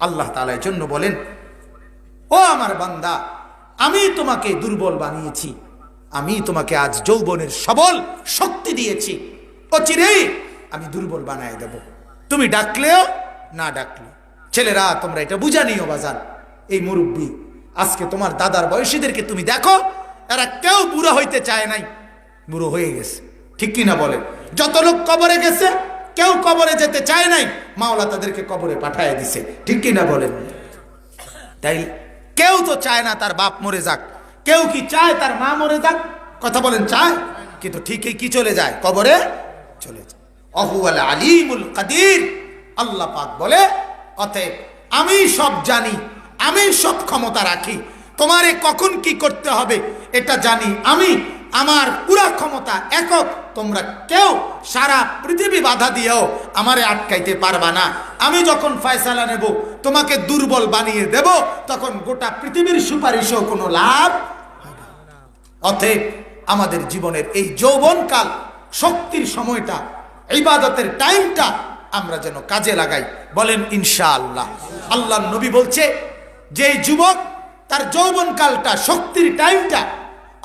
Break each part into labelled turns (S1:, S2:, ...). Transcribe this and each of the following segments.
S1: আল্লাহ তালার জন্য বলেন, ও আমার বান্দা, আমি তোমাকে দুর্বল বানিয়েছি। আমি তোমাকে আজ যৌবনের সবল শক্তি দিয়েছি। অচিরেই আমি দুর্বল বানায় দেব। তুমি ডাকলেও না ডাকলেও ছেলেরা, তোমরা এটা বুঝা নিও বাজার এই মুরব্বী, আজকে তোমার দাদার বয়সীদেরকে তুমি দেখো, এরা কেউ বুড়ো হইতে চায় নাই। বুড়ো হয়ে গেছে। ঠিক কি না বলে যত লোক কবরে গেছে কেউ কবরে যেতে চায় নাই, মাওলা তাদেরকে কবরে পাঠায় দিছে। ঠিক কি না বলেন? তাই কেউ তো চায় না তার বাপ মরে যাক। কেউ কি চায় তার মা মরে যাক? কথা বলেন, চায়? কিন্তু ঠিকই কি চলে যায়? কবরে চলে যায়। আলিমুল কাদির। আল্লাহ পাক বলে, অতএব আমি সব জানি, আমি সব ক্ষমতা রাখি। তোমারে কখন কি করতে হবে এটা জানি। আমি আমার পুরা ক্ষমতা একক। তোমরা কেউ সারা পৃথিবী বাধা দিয়েও আমারে আটকাইতে পারবা না। আমি যখন ফয়সালা নেব, তোমাকে দুর্বল বানিয়ে দেব, তখন গোটা পৃথিবীর সুপারিশেও কোনো লাভ অতএব আমাদের জীবনের এই যৌবনকাল, শক্তির সময়টা, ইবাদতের টাইমটা আমরা যেন কাজে লাগাই। বলেন, ইনশাআল্লাহ। আল্লাহ নবী বলছে যে যুবক তার যৌবনকালটা শক্তির টাইমটা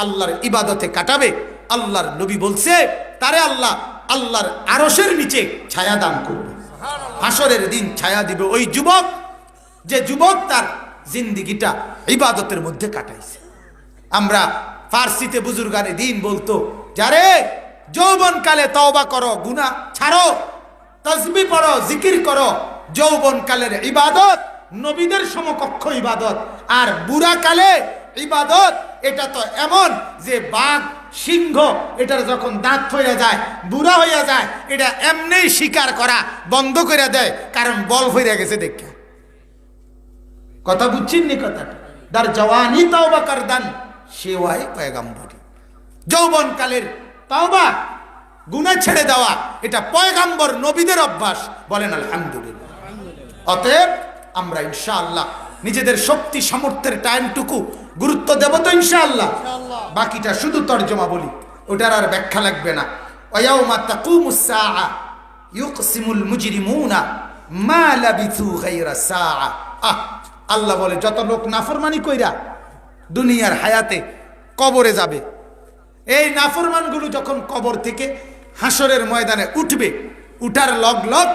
S1: আল্লাহর ইবাদতে কাটাবে। আল্লাহর নবী বলছে তারে আল্লাহ আল্লাহর আরসের নিচে ছায়া দান করবে। হাসরের দিন ছায়া দিবে ওই যুবক যে যুবক তার জিন্দিগিটা ইবাদতের মধ্যে কাটাইছে। আমরা ফার্সিতে বুজুর্গানে দিন বলতো যারে যৌবন কালে তওবা করো গুনা ছাড়ো তসবি পড়ো জিকির করো যৌবন কালের ইবাদত নবীদের সমকক্ষ ইবাদত। আর বুড়া কালে ইবাদত, এটা তো এমন যে বাঘ, সিংহ, এটার যখন দাঁত হইয়া যায়, বুড়া হইয়া যায়, এটা এমনিই শিকার করা বন্ধ করে দেয়, কারণ বল হইয়া গেছে দেখে। কথা বুঝছেন নি কথাটা? দার জওয়ানি তাওবা করদান সেওয়াই পয়গাম্বরী। যৌবন কালের তাওবা গুনাহ ছেড়ে দেওয়া, এটা পয়গাম্বর নবীদের অভ্যাস, বলেন আলহামদুলিল্লাহ। অতএব আমরা ইনশাআল্লাহ নিজেদের শক্তি সামর্থ্যের টাইমটুকু গুরুত্ব দেব তো ইনশাআল্লাহ। বাকিটা শুধু তর্জমা বলি ওটার আর ব্যাখ্যা লাগবে না। ওয়াউমা তাকুমুস ইউকসিমুল মুজরিমুনা মা লাবিথু গায়রা সাআ। আহ আল্লাহ বলে যত লোক নাফরমানি কইরা দুনিয়ার হায়াতে কবরে যাবে এই নাফরমানগুলো যখন কবর থেকে হাসরের ময়দানে উঠবে উঠার লগ লগ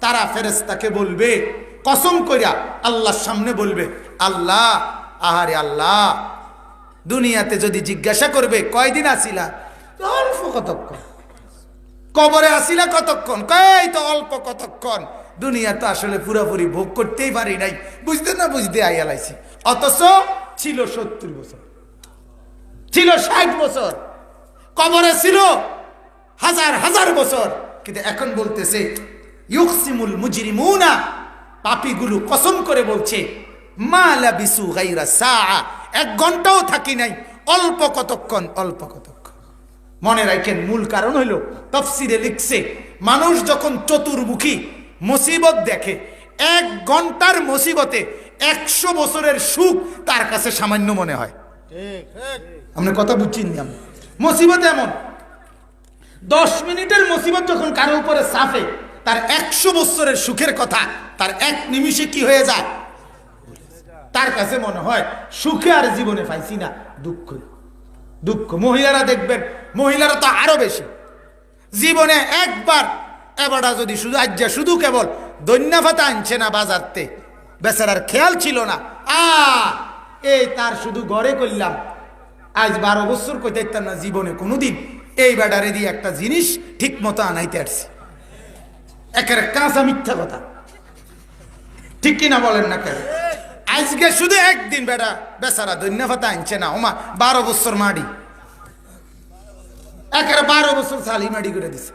S1: তারা ফেরেস্তাকে বলবে কসম কইরা আল্লাহর সামনে বলবে, আল্লাহ, আহারে আল্লাহ, দুনিয়াতে যদি জিজ্ঞাসা করবে, কয়দিন আসিলা? অল্প কতক্ষণ। কবরে আসিলা কতক্ষণ? কই তো অল্প কতক্ষণ। দুনিয়া তো আসলে পুরোপুরি ভোগ করতেই পারি নাই। বুঝতে না বুঝতে আইয়ালাইছি অথচ ছিল সত্তর বছর। ছিল ষাট বছর। কবরে ছিল হাজার হাজার বছর। কিন্তু এখন বলতেছে ইউকসিমুল মুজরিমুনা পাপীগুলো কসম করে বলছে মা লাবিসু গাইরা সাআ। এক ঘন্টাও থাকি নাই অল্প কতক্ষণ অল্প কতক্ষণ। মনে রাখেন মূল কারণ হইল তফসিরে লিখছে মানুষ যখন চতুর্মুখী মুসিবত দেখে। এক ঘণ্টার মুসিবতে একশো বছরের সুখ তার কাছে সামান্য মনে হয়। আপনি কথা বুঝছেন নি আমি মুসিবত এমন দশ মিনিটের মুসিবত যখন কারও উপরে সাফে তার একশো বছরের সুখের কথা তার এক নিমিষে কি হয়ে যায়? তার কাছে মনে হয়, সুখে আর জীবনে পাইছি না দুঃখ। দুঃখ। মহিলারা দেখবেন, মহিলারা তো আরও বেশি। জীবনে একবার এবারটা যদি শুধু আজ্ঞা, শুধু কেবল দৈন্য ভাতা আনছে না বাজারতে, বেচারার খেয়াল ছিল না। আ এই তার শুধু ঘরে করলাম। আজ বারো বছর কইতে পারতাম না জীবনে কোনোদিন এই ব্যাটারে দিয়ে একটা জিনিস ঠিক মতো আনাইতে আসছি একের কাঁচা মিথ্যা কথা। ঠিক কিনা বলেন না কেন? আজকে শুধু একদিন বেটা, বেচারা ভাতা আনছে না। ওমা, বারো বছর মাড়ি। একের বারো বছর সালি মাড়ি করে দিছে।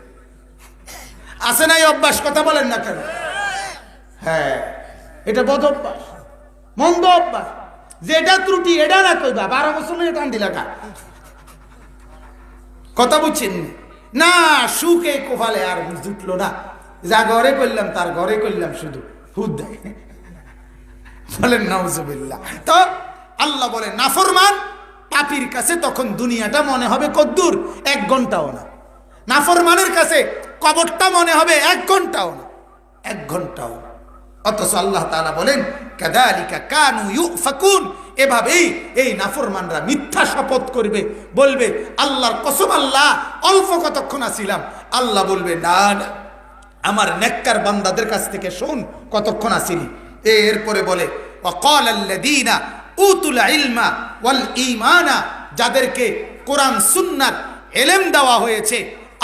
S1: আছে না এই অভ্যাস? কথা বলেন না কেন? হ্যাঁ এটা বদ অভ্যাস। মন্দ অভ্যাস। যেটা ত্রুটি, এটা না কইবা। বারো বছর নিয়ে টান দিলা কথা বুঝছেন না? সুখে কোফালে আর জুটলো না। যা ঘরে করলাম, তার ঘরে করলাম শুধু। হুদ। দেয় বলেন, নাউজুবিল্লাহ। তো আল্লাহ বলে, নাফরমান, পাপির কাছে তখন দুনিয়াটা মনে হবে কদ্দুর, এক ঘন্টাও না। নাফরমানের কাছে কবরটা মনে হবে এক ঘন্টাও না। এক ঘন্টাও অথচ আল্লাহ তালা বলেন কাদালিকা কানু ইউ ফাকুন এভাবেই এই নাফরমানরা মিথ্যা শপথ করবে, বলবে, আল্লাহর কসম আল্লাহ, অল্প কতক্ষণ আসিলাম আল্লাহ বলবে, না না। আমার নেককার বান্দাদের কাছ থেকে শোন, কতক্ষণ আসিনি। এরপরে বলে অকল ইলমা ওয়াল ইমানা যাদেরকে কোরআন, সুন্নাত এলেম দেওয়া হয়েছে,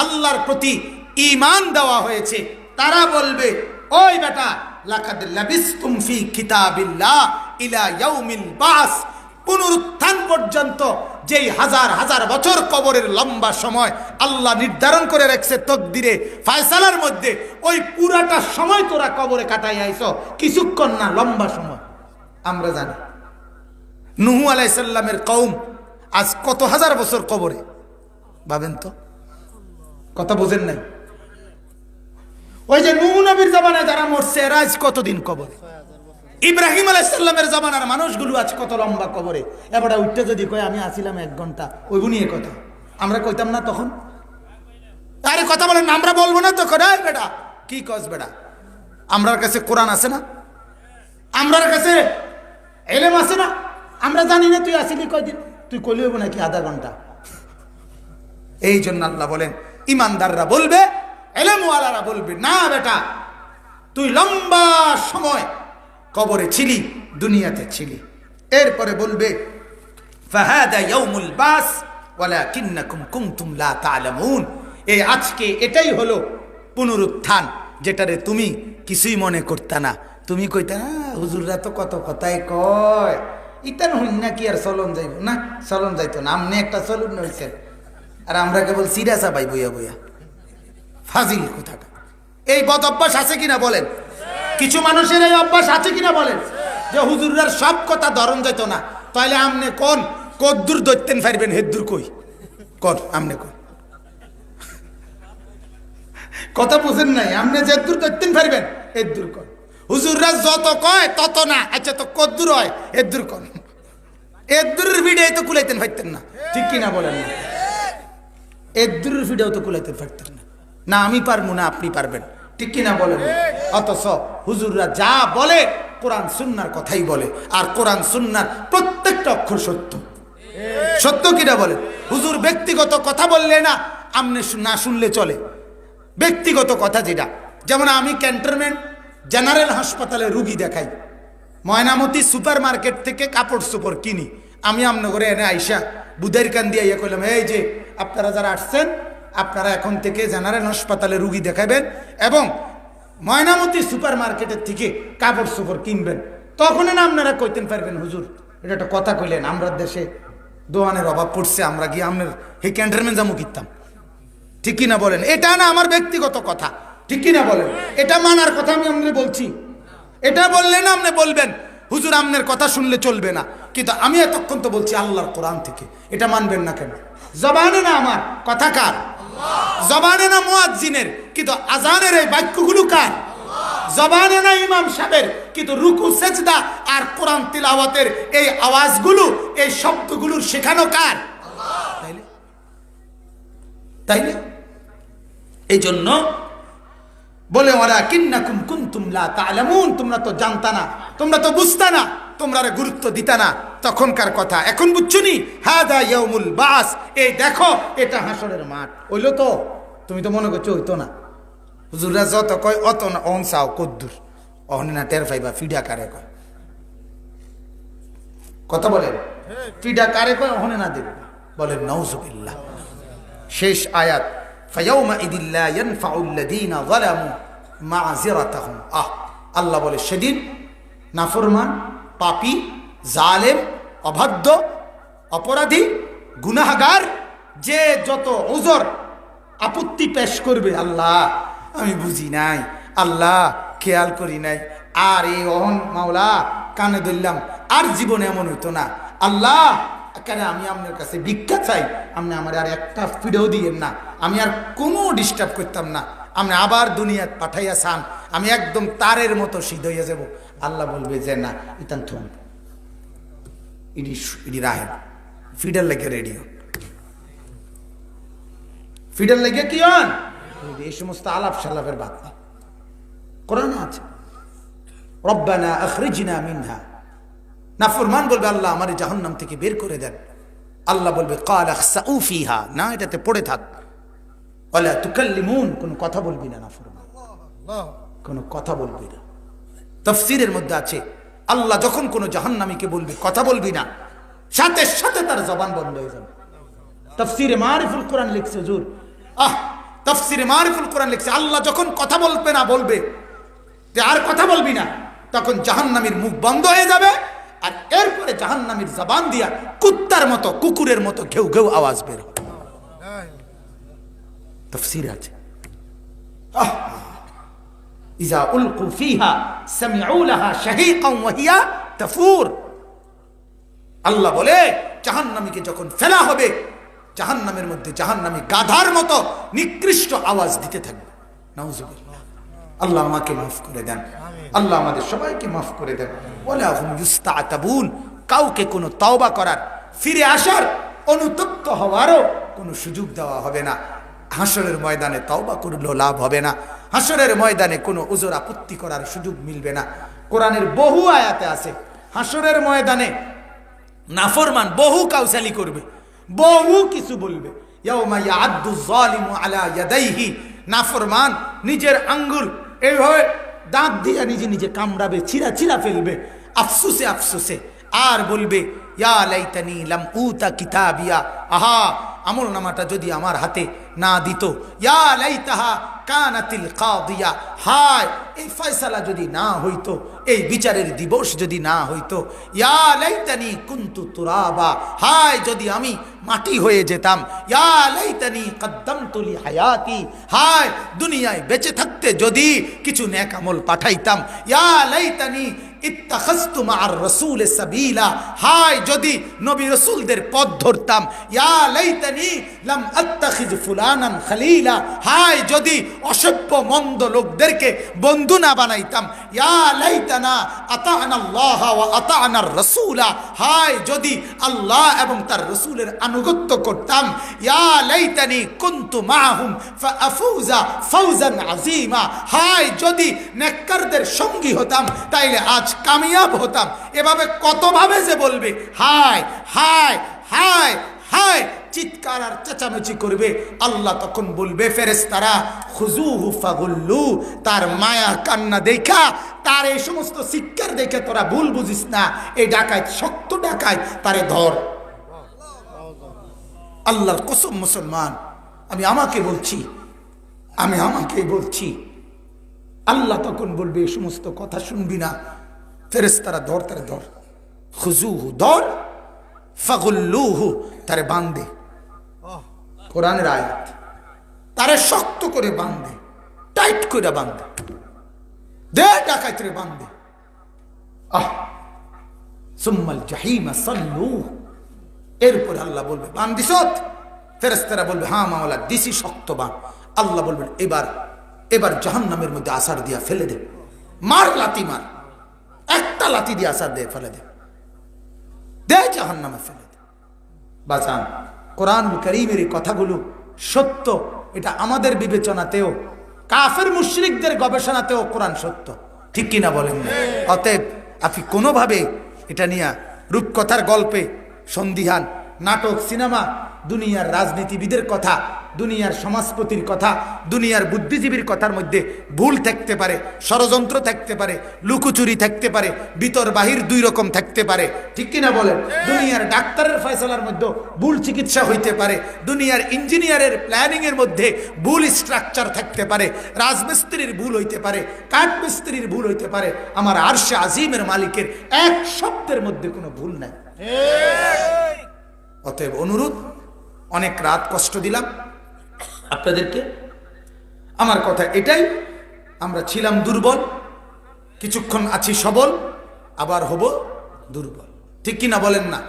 S1: আল্লাহর প্রতি ইমান দেওয়া হয়েছে, তারা বলবে, ওই বেটা, লাকাদ ইলা বাস পুনরুত্থান পর্যন্ত যেই হাজার হাজার বছর কবরের লম্বা সময় আল্লাহ নির্ধারণ করে রাখছে তকদিরে, ফায়সালার মধ্যে, ওই পুরাটা সময় তোরা কবরে কাটাই আইছ, কিছুক্ষণ না, লম্বা সময়। আমরা জানি। নুহু আলাইসাল্লামের কৌম আজ কত হাজার বছর কবরে? ভাবেন তো? কথা বোঝেন নাই? ওই যে নুহু নবীর জামানায় যারা মরছে, এরা আজ কতদিন কবরে? ইব্রাহিম আলাইসাল্লামের জামানার মানুষগুলো আজ কত লম্বা কবরে। এবারে উঠতে যদি কয়, আমি আসিলাম এক ঘণ্টা। ওই নিয়ে কথা। আমরা কইতাম না তখন? আরে কথা বলেন আমরা বলব না তখন। এই বেটা, কি কস বেটা? আমরার কাছে কোরআন আছে না? আমরার কাছে এলেম আছে না? আমরা জানি না তুই আসিলি কয়দিন। তুই কলি হইব নাকি আধা ঘণ্টা? এই জন্য আল্লাহ বলেন, ইমানদাররা বলবে, এলেমওয়ালারা বলবে, না বেটা, তুই লম্বা সময় কবরে ছিলি, দুনিয়াতে ছিলি। এরপরে বলবে বাস এই আজকে এটাই হলো পুনরুত্থান, যেটারে তুমি কিছুই মনে করতা না। তুমি কইতা না হুজুররা তো কত কথাই কয়। ইতান হইন না কি আর চলন যাইব? না, চলন যাইতো না, আমনে একটা চলন হইছেন আর আমরা কেবল সিরাসা পাই বইয়া বইয়া। ফাজিল কোথাটা। এই বদ অভ্যাস আছে কিনা বলেন? কিছু মানুষের এই অভ্যাস আছে কিনা বলেন? যে হুজুরার সব কথা ধরন যেত না। তাহলে আমনে কোন? কদ্দুর দৈত্যেন ফাইরবেন, হেদ্দুর কই? কন? আমনে কোন? কথা বুঝেন নাই? আমনে যেদ্দুর দৈত্যেন ফাইরবেন, হেদ্দুর কন? হুজুররা যত কয়, তত না। আচ্ছা তো কদ্দুর হয়, হেদ্দুর কন? এদ্দুরের ভিডিও তো কুলাইতেন ফাইতেন না। ঠিক কিনা বলেন না? এদ্দুরের ভিডিও তো কুলাইতেন ফাইতেন না। না, আমি পারব না, আপনি পারবেন। ঠিক কিনা বলেন? অথচ হুজুররা যা বলে, কোরআন সুন্নার কথাই বলে। আর কোরআন সুন্নার প্রত্যেকটা অক্ষর সত্য। সত্য কিনা বলে হুজুর ব্যক্তিগত কথা বললে না, আমনে না শুনলে চলে। ব্যক্তিগত কথা যেটা। যেমন আমি ক্যান্টনমেন্ট, জেনারেল হাসপাতালে রুগী দেখাই। ময়নামতি সুপার মার্কেট থেকে কাপড় চোপড় কিনি। আমি আমনগরে এনে আইসা বুধের কান দিয়ে ইয়ে করলাম এই যে, আপনারা যারা আসছেন আপনারা এখন থেকে জেনারেল হাসপাতালে রুগী দেখাবেন এবং ময়নামতি সুপার মার্কেটের থেকে কাপড় চোপড় কিনবেন। তখন না আপনারা কইতেন পারবেন, হুজুর, এটা একটা কথা কইলেন, আমরা দেশে দোয়ানের অভাব পড়ছে, আমরা গিয়ে আপনার এই ক্যান্টনমেন্ট জামু কিনতাম। ঠিক কিনা বলেন? এটা না আমার ব্যক্তিগত কথা। ঠিক কিনা বলেন? এটা মানার কথা আমি আপনাকে বলছি। এটা বললে না আপনি বলবেন, হুজুর আমনের কথা শুনলে চলবে না। কিন্তু আমি এতক্ষণ তো বলছি আল্লাহর কোরআন থেকে। এটা মানবেন না কেন? জবানে না আমার, কথা কার? জবানে না কিন্তু আজানের এই বাক্যগুলো কার? জবানে না ইমাম সাহেবের, কিন্তু রুকু আর কোরআন তিলাওয়াতের এই আওয়াজগুলো, এই শব্দগুলোর শেখানো কার? তাইলে? এই জন্য বলে ওরা কিন্নাকুম কুনতুম লা তোমরা তো জানতা না, তোমরা তো বুঝতা না। তোমরা গুরুত্ব দিতা না। তখনকার কথা। এখন বুঝছনি হাদা ইয়াউমুল বাস এই দেখো, এটা হাসরের মাঠ। হইল তো? তুমি তো মনে করছ হইতো না। হুজুররা যত কয়, অত না অন চাও কদ্দুর। অহনে না টের পাইবা, ফিডা কারে কয়? কথা বলেন। ফিডা কারে কয়, অহনে না দেবে। বলেন নওজুবিল্লাহ শেষ আয়াত। ফায়াউমাইযিন লা ইয়ানফাউল্লাযীনা যালামু মাযিরাতাহুম। আহ, আল্লাহ বলে, সেদিন নাফরমান পাপী, জালেম, অবাধ্য, অপরাধী, গুনাহগার, যে যত ওজর আপত্তি পেশ করবে আল্লাহ, আমি বুঝি নাই, আল্লাহ খেয়াল করি নাই। আর এই অহন মাওলা কানে ধরলাম, আর জীবনে এমন হইতো না। আল্লাহ কেন আমি আপনার কাছে ভিক্ষা চাই, আপনি আমার আর একটা ফিডেও দিয়েন না। আমি আর কোনো ডিস্টার্ব করতাম না। আপনি আবার দুনিয়াত পাঠাইয়া চান, আমি একদম তারের মতো সিদ্ধ হইয়া যাব। আল্লাহ বলবে যে, না, ইতান থুম। ইডি ইডি রাহেন ফিডার লেগে রেডিও। ফিডার লেগে কি হন? এই সমস্ত আলাপ সালাপের বাদ নেই কোরআনে আছে। রব্বানা আখরিজনা মিনহা। নাফরমান বলবে, আল্লাহ আমার জাহান্নাম থেকে বের করে দেন। আল্লাহ বলবে, কাল ফিহা। না, এটাতে পড়ে থাক। ওয়ালা তুকাল্লিমুন। কোনো কথা বলবি না নাফরমান কোনো কথা বলবি না। তফসিরের মধ্যে আছে আল্লাহ যখন কোনো জাহান্নামীকে বলবে কথা বলবি না সাথে সাথে তার জবান বন্ধ হয়ে যাবে। তফসিরে মারিফুল কোরআন লিখছে জুর। আহ তফসিরে মারিফুল কোরআন লিখছে আল্লাহ যখন কথা বলবে না বলবে যে আর কথা বলবি না তখন জাহান্নামীর মুখ বন্ধ হয়ে যাবে আর এরপরে জাহান্নামীর জবান দিয়া কুত্তার মতো কুকুরের মতো ঘেউ ঘেউ আওয়াজ বের। হবে তফসির আছে। আহ ইজা উলকু ফিহা সামিউ লাহা শাহীকান ওয়া হিয়া তাফুর। আল্লাহ বলে জাহান্নামীকে যখন ফেলা হবে জাহান্নামের মধ্যে জাহান্নামী গাধার মতো নিকৃষ্ট আওয়াজ দিতে থাকবে। নাউজুবিল্লাহ। আল্লাহ আমাকে মাফ করে দেন। আল্লাহ আমাদের সবাইকে মাফ করে দেন। ইউস্তাতাবুন। কাউকে কোনো তওবা করার ফিরে আসার অনুতপ্ত হওয়ারও কোনো সুযোগ দেওয়া হবে না। হাসরের ময়দানে তওবা করলেও লাভ হবে না। হাসরের ময়দানে কোনো ওজোর আপত্তি করার সুযোগ মিলবে না। কোরআনের বহু আয়াতে আছে, হাসরের ময়দানে নাফরমান বহু কাউসালি করবে, বহু কিছু বলবে। নাফরমান নিজের আঙ্গুল এইভাবে দাঁত দিয়ে নিজে নিজে কামড়াবে চিরা চিরা ফেলবে, আফসুসে আফসুসে। আর বলবে, ইয়া লাইতানি লাম উতা কিতাবিয়া আহা আমল নামাটা যদি আমার হাতে না দিত। ইয়া কানাতিল কাদিয়া। হায়, এই ফয়সালা যদি না হইতো, এই বিচারের দিবস যদি না হইতো, ইয়া লাইতানি কুন্তু তুরাবা। হায়, যদি আমি মাটি হয়ে যেতাম, ইয়া লাইতানি কদ্দামতু লি হায়াতি হায়, দুনিয়ায় বেঁচে থাকতে যদি কিছু নেক আমল পাঠাইতাম, ইয়া লাইতানি ইত্তাখাস্তু রাসূল সাবিলা। হায়, যদি নবী রাসূলদের পথ ধরতাম। ইয়া লাইতানি লাম আত্তাখিজ ফুলানান খলিলা। হায়, যদি অসভ্য মন্দ লোকদেরকে বন্ধু না বানাইতাম। ইয়া লাইতানা ওয়া হায়, যদি আল্লাহ এবং তার রাসূলের আনুগত্য করতাম। ইয়া লাইতানি কুনতু মাআহুম ফাআফুজা আযীমা। হায়, যদি নেককারদের সঙ্গী হতাম, তাইলে আজ কামিয়াব হতাম। এভাবে কতভাবে যে বলবে, হায় হায় হায় হায়, চিৎকার আর চেঁচামেচি করবে। আল্লাহ তখন বলবে ফেরেস্তারা খুজুহু ফাগুল্লু, তার মায়া কান্না দেখা, তার এই সমস্ত শিক্ষার দেখে তোরা ভুল বুঝিস না। এই ডাকায় শক্ত ডাকায় তারে ধর। আল্লাহর কসম মুসলমান, আমি আমাকে বলছি, আমি আমাকে বলছি। আল্লাহ তখন বলবে, এই সমস্ত কথা শুনবি না। ফেরেস্তারা ধর তারে ধর খুজুহু ধর ফাগুল্লুহু তারে বান্ধে কোরআনের আয়াত। তারে শক্ত করে বান্ধে টাইট করে বান্ধে দে ডাকাইতে বান্ধে আহ। সুম্মাল জাহিমা সাল্লু। এরপর আল্লাহ বলবে বান্দিসত ফেরেস্তারা বলবে হ্যাঁ মাওলা দিছি শক্ত বান। আল্লাহ বলবেন এবার এবার জাহান্নামের মধ্যে আসার দিয়া ফেলে দে। মার লাতি মার। একটা লাঠি দিয়ে আসার দে ফেলে দে দে জাহান্নামে ফেলে দে বাঁচান। কোরআন করিমের এই কথাগুলো সত্য। এটা আমাদের বিবেচনাতেও, কাফের মুশরিকদের গবেষণাতেও কোরআন সত্য। ঠিক কিনা বলেন অতএব আপনি কোনোভাবে এটা নিয়ে রূপকথার গল্পে সন্দিহান নাটক সিনেমা দুনিয়ার রাজনীতিবিদের কথা দুনিয়ার সমাজপতির কথা দুনিয়ার বুদ্ধিজীবীর কথার মধ্যে ভুল থাকতে পারে ষড়যন্ত্র থাকতে পারে লুকোচুরি থাকতে পারে ভিতর বাহির দুই রকম থাকতে পারে। ঠিক কিনা বলেন? দুনিয়ার ডাক্তারের ফয়সলার মধ্যে ভুল চিকিৎসা হইতে পারে দুনিয়ার ইঞ্জিনিয়ারের প্ল্যানিংয়ের মধ্যে ভুল স্ট্রাকচার থাকতে পারে রাজমিস্ত্রির ভুল হইতে পারে কাঠমিস্ত্রির ভুল হইতে পারে আমার আরশে আজিমের মালিকের এক শব্দের মধ্যে কোনো ভুল নাই। অতএব অনুরোধ অনেক রাত কষ্ট দিলাম। আপনাদেরকে? আমার কথা এটাই আমরা ছিলাম দুর্বল কিছুক্ষণ আছি সবল আবার হব দুর্বল। ঠিক কি না বলেন না?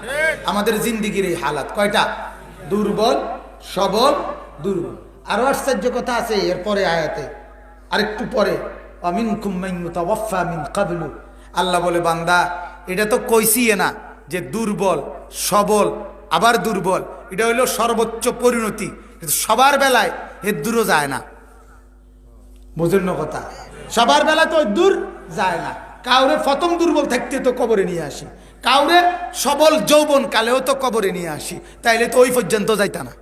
S1: আমাদের জিন্দিগির এই হালাত কয়টা? দুর্বল সবল দুর্বল। আরও আশ্চর্য কথা আছে এরপরে আয়াতে। আরেকটু পরে অমিন মিন কাবলু। আল্লাহ বলে বান্দা এটা তো কইসি না যে দুর্বল সবল আবার দুর্বল। এটা হইল সর্বোচ্চ পরিণতি। কিন্তু সবার বেলায় এর দূরও যায় না। বুঝুন কথা? সবার বেলা তো দূর যায় না। কাউরে প্রথম দুর্বল থাকতে তো কবরে নিয়ে আসি। কাউরে সবল যৌবন কালেও তো কবরে নিয়ে আসি। তাইলে তো ওই পর্যন্ত যাইতা না।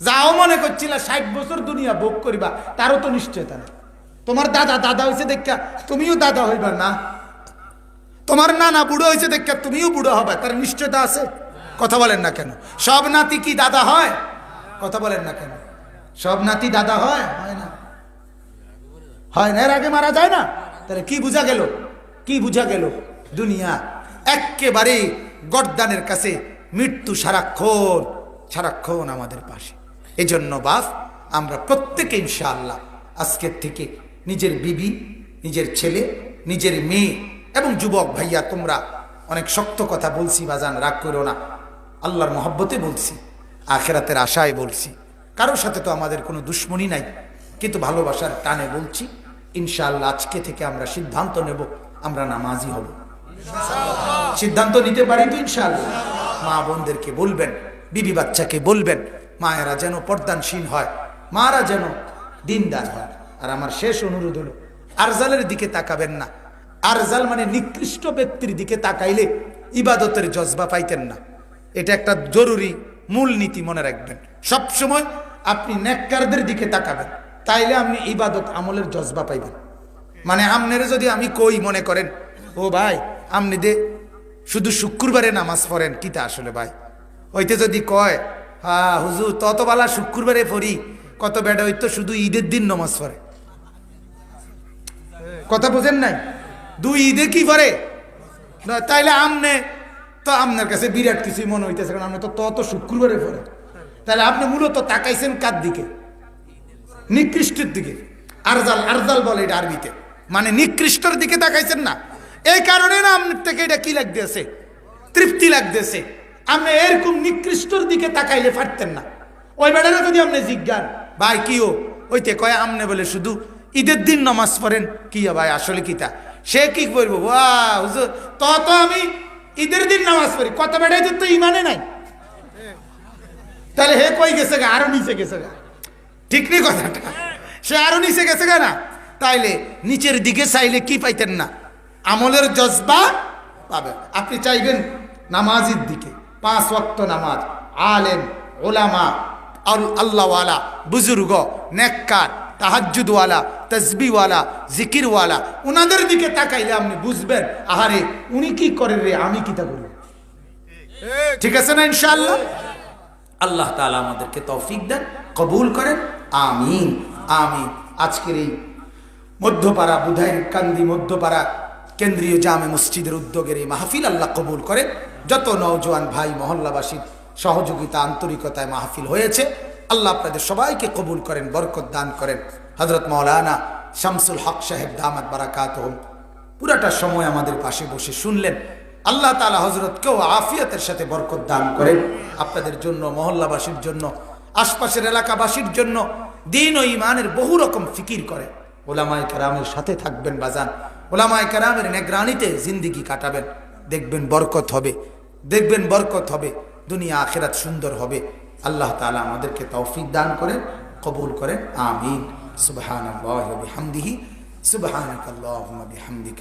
S1: যাও মনে করছিল, ষাট বছর দুনিয়া ভোগ করিবা, তারও তো নিশ্চয়তা না তোমার দাদা দাদা হয়েছে দেখা, তুমিও দাদা হইবা না। তোমার নানা বুড়ো হয়েছে দেখা, তুমিও বুড়ো হবে, তার নিশ্চয়তা আছে? কথা বলেন না কেন? সব নাতি কি দাদা হয়? কথা বলেন না কেন? সব নাতি দাদা হয়? হয় না। হয় না, এর আগে মারা যায় না? তাহলে কি বুঝা গেল? কি বুঝা গেল? দুনিয়া একেবারে গর্দানের কাছে মৃত্যু সারাক্ষণ সারাক্ষণ আমাদের পাশে। এই জন্য বাপ, আমরা প্রত্যেকে ইনশাআল্লাহ আজকের থেকে নিজের বিবি, নিজের ছেলে, নিজের মেয়ে এবং যুবক ভাইয়া, তোমরা অনেক শক্ত কথা বলছি, বাজান, রাগ করো না। আল্লাহর মহব্বতে বলছি, আখেরাতের আশায় বলছি। কারোর সাথে তো আমাদের কোনো দুশ্মনী নাই, কিন্তু ভালোবাসার টানে বলছি, ইনশাআল্লাহ আজকে থেকে আমরা সিদ্ধান্ত নেব, আমরা নামাজি হব। সিদ্ধান্ত নিতে পারি তো ইনশাআল্লাহ। মা বোনদেরকে বলবেন, বিবি বাচ্চাকে বলবেন, মায়েরা যেন পর্দানসীন হয়, মারা যেন দিনদার হয়। আর আমার শেষ অনুরোধ হলো, আরজালের দিকে তাকাবেন না। আরজাল মানে নিকৃষ্ট ব্যক্তির দিকে তাকাইলে ইবাদতের জজবা পাইতেন না। এটা একটা জরুরি মূল নীতি মনে রাখবেন। সবসময় আপনি নেককারদের দিকে তাকাবেন। তাইলে আপনি ইবাদত আমলের জজবা পাইবেন। মানে আমনের যদি আমি কই মনে করেন ও ভাই আপনি দে শুধু শুক্রবারে নামাজ পড়েন কিতা আসলে ভাই? হইতে যদি কয় হা হুজুর তত বালা শুক্রবারে পড়ি কত বেটা হইতো শুধু ঈদের দিন নামাজ পড়ে। কথা বোঝেন নাই? দুই ঈদে কি না, তাইলে আমনে তো আপনার কাছে বিরাট কিছুই মনে হইতেছে, কারণ আপনি তো তত শুক্রবারে পড়ে তাহলে আপনি মূলত তাকাইছেন কার দিকে? নিকৃষ্টের দিকে। আরজাল আরজাল বলে এটা আরবিতে। মানে নিকৃষ্টর দিকে তাকাইছেন না। এই কারণে না আপনার থেকে এটা কি লাগতেছে? তৃপ্তি লাগতেছে। আপনি এরকম নিকৃষ্টর দিকে তাকাইলে পারতেন না। ওই বেড়ারা যদি আপনি জিজ্ঞান, ভাই, কি ও? ওইতে কয়, আমনে বলে শুধু ঈদের দিন নামাজ পড়েন। কি ভাই, আসলে কিতা সে কি করব? বা হুজুর তো তো আমি ঈদের দিন নামাজ পড়ি। কত বেড়াই তো ইমানে নাই। তাহলে হে কই গেছে গা? আরও নিচে গেছে গা। ঠিক নেই কথাটা। সে আরও নিচে গেছে গা না? তাইলে নিচের দিকে চাইলে কি পাইতেন না? আমলের জজবা পাবেন। আপনি চাইবেন নামাজের দিকে। পাঁচ ওয়াক্ত নামাজ। আলেম, ওলামা আল- আল্লাহওয়ালা বুজুর্গ, নেককার তাহাজুদওয়ালা তসবিওয়ালা জিকিরওয়ালা ওনাদের দিকে তাকাইলে আপনি বুঝবেন, আহারে উনি কি করে রে, আমি কিতা করি? ঠিক আছে না ইনশাআল্লাহ? আল্লাহ তাআলা আমাদেরকে তৌফিক দেন, কবুল করেন, আমিন আমিন। আজকের এই মধ্যপাড়া, বুধাইর কান্দি মধ্যপাড়া, কেন্দ্রীয় জামে মসজিদের উদ্যোগের এই মাহফিল আল্লাহ কবুল করেন। যত নওজোয়ান ভাই, মহল্লাবাসীর সহযোগিতা, আন্তরিকতায় মাহফিল হয়েছে, আল্লাহ আপনাদের সবাইকে কবুল করেন, বরকত দান করেন। হজরত মৌলানা শামসুল হক সাহেব দামাত বারাকাত পুরাটা সময় আমাদের পাশে বসে শুনলেন। আল্লাহ তালা হজরতকেও আফিয়াতের সাথে বরকত দান করেন। আপনাদের জন্য, মহল্লাবাসীর জন্য, আশপাশের এলাকাবাসীর জন্য দিন ও ইমানের বহু রকম ফিকির করে। ওলামায় কারামের সাথে থাকবেন বাজান। ওলামায় কারামের নেগ্রানিতে জিন্দিগি কাটাবেন। দেখবেন বরকত হবে। দেখবেন বরকত হবে। দুনিয়া আখেরাত সুন্দর হবে। আল্লাহ তালা আমাদেরকে তৌফিক দান করেন, কবুল করেন। আমিন। سبحان الله وبحمده. سبحانك اللهم بحمدك.